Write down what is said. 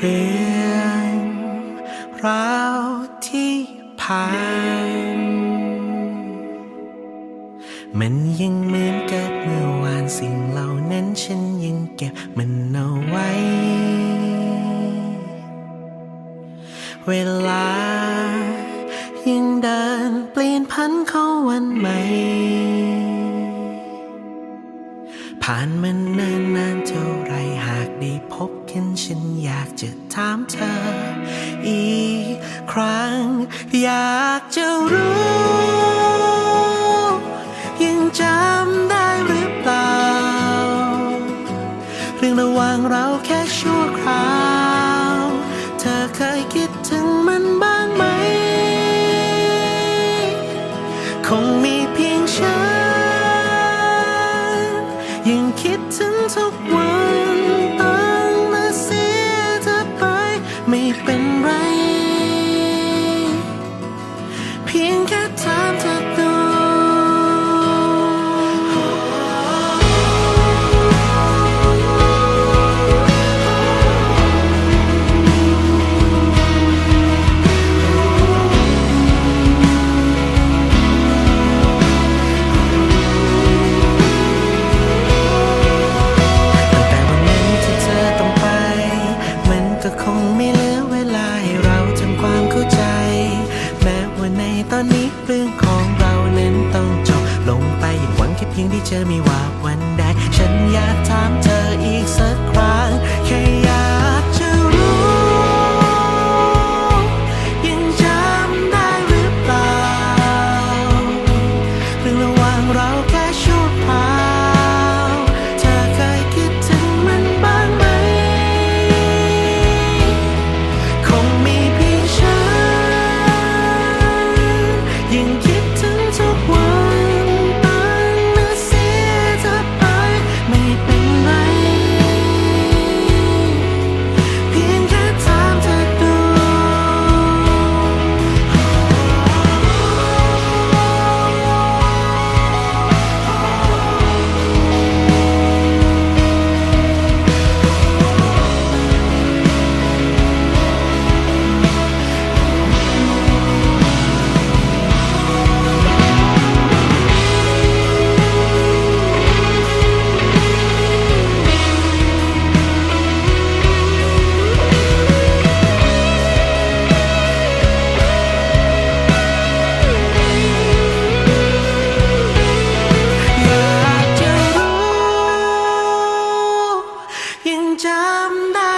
เรื่องราวที่ผ่าน มันยังเหมือนเกิดเมื่อวานสิ่งเหล่านั้นฉันยังเก็บมันเอาไว้ เวลายังเดินเปลี่ยนพันเข้าวันใหม่ผ่านมานนานนานเท่าไรหากได้พบ นฉันอยากจะถามเธอ อีกครั้ง อยากจะรู้ ยังจำได้หรือเปล่า เรื่องระหว่างเราแค่ชั่วคราว เธอเคยคิดถึงมันบ้างไหม คงมี อนนี้เรื่องของเราเน้นต้องจบลงไปอย่างหวังแค่เพียงที่เจอมีว่าวันใดฉันอยากถามเธอ someday